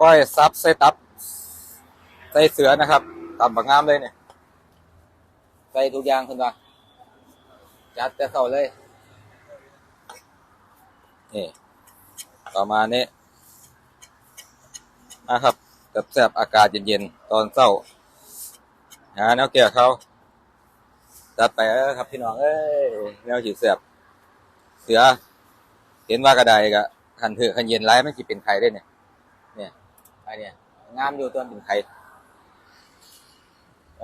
ก้อยซับใส่ตับใส่เสือนะครับตำบักงามเลยเนี่ยใส่ทุกอย่างคุณว่าจัดแต่เข้าเลยนี่ประมานี้นะครับกับแซ่บๆอากาศเย็นๆตอนเช้าหาแนวเกี่ยวเขาจัดไปครับพี่น้องเอ้ยแนวฉีดแซ่บเสือเห็นว่ากระไดกะขันเถือะขันเย็นไรมันจะเป็นไข่ได้เนี่ย ไอเนี่ยงามอยู่ตัวเป็นไข่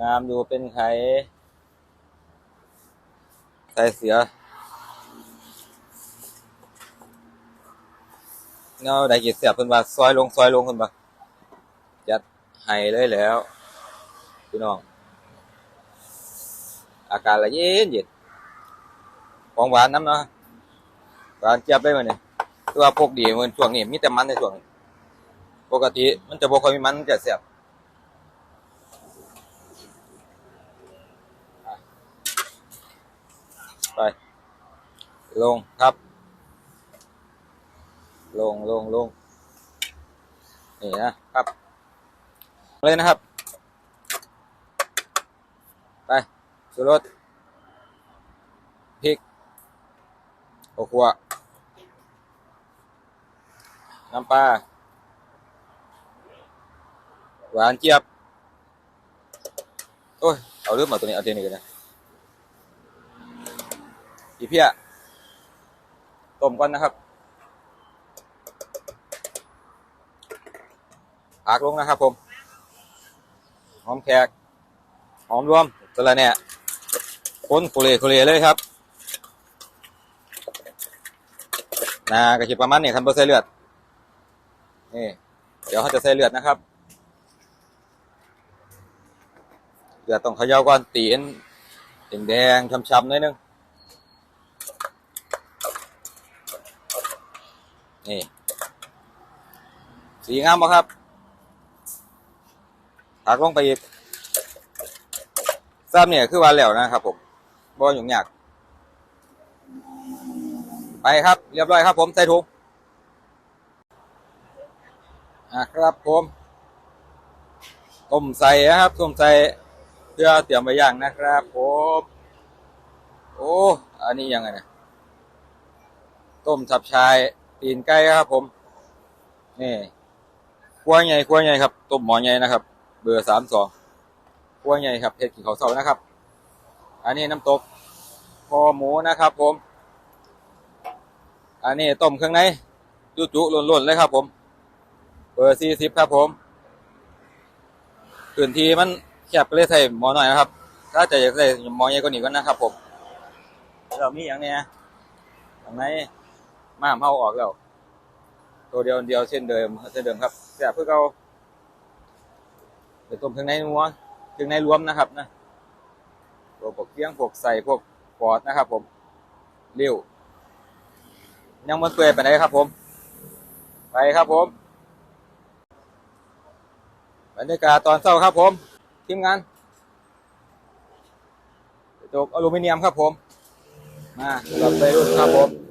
งามอยู่เป็นไข่ใส่เสือเนาะได้กี่เสียบเพิ่นว่าซอยลงซอยลงเพิ่นว่าจัดให้เลยแล้วพี่น้อง อากาศละเย็นเย็นของหวานน้ำเนาะหวานเจี๊ยบได้ไหมเนี่ยตัวพวกดีเหมันช่วงนี้มีแต่มันในช่วงนี้ ปกติมันจะบ่ค่อยมีมันจะเสียบไป ลงครับ ลงลงลงนี่นะครับเลยนะครับ ไปชูรสพริกโอคัวน้ำปลา หวานเจี๊ยบ โอ้ย เอาเรื่องมาตัวนี้ เอาตัวนี้กันนะอีเพียต้มก่อนนะครับผักลงนะครับผม หอมแขก หอมรวมสละเนี่ยคนโคเลโคเลเลยครับนากระชิบประมาณนี้คันบ่ใส่เลือด นี่ เดี๋ยวเขาจะใส่เลือดนะครับ เลือต้องเขย่าก่อนตีนแดงๆช้ำๆหน่อยนึงนี่ สีงามบ่ครับผักลงไปอีกซ้ำเนี่ยคือวันแล้วนะครับผมบ่ยุ่งยาก ไปครับ เรียบร้อยครับผมใส่ถุงอะครับผมต้มใส่นะครับต้มใส่ เพื่อเตรียมไว้ย่างนะครับผมโอ้อันนี้ยังไงนี่ยต้มฉับชายตีนไก่ครับผมนี่ขั้วใหญ่ขั้วใหญ่ครับต้มหมอใหญ่นะครับ เบอร์สามสองขั้วใหญ่ครับเห็ดกินข้าเสานะครับ อันนี้น้ำตกคอหมูนะครับ ผม อันนี้ต้มเครื่องในจุจุๆล้นๆเลยครับ ผม เบอร์สี่สิบครับผมพื้นที่มัน คบก็เลยใส่หมอหน่อยนะครับ ถ้าจะอยากใส่หมอใหญ่กว่านี้ก็นะครับผมเรามีอย่างเนี้ยข้างในม้ามเฮาออกแล้ว ตัวเดียวเดียวเช่นเดิมเช่นเดิมครับแต่เพื่อเขาไปต้มเครื่องในนัวถึงในรวมนะครับนะตัวพวกเกี้ยงพวกใส่พวกปอดนะครับ ผมเลี้ยวยังมันเปื่อยไปไหนครับ ผม ไปครับผมบรรยากาศตอนเช้าครับผม ทีมงานจกอลูมิเนียมครับผม มาเราไปรุ่นครับผม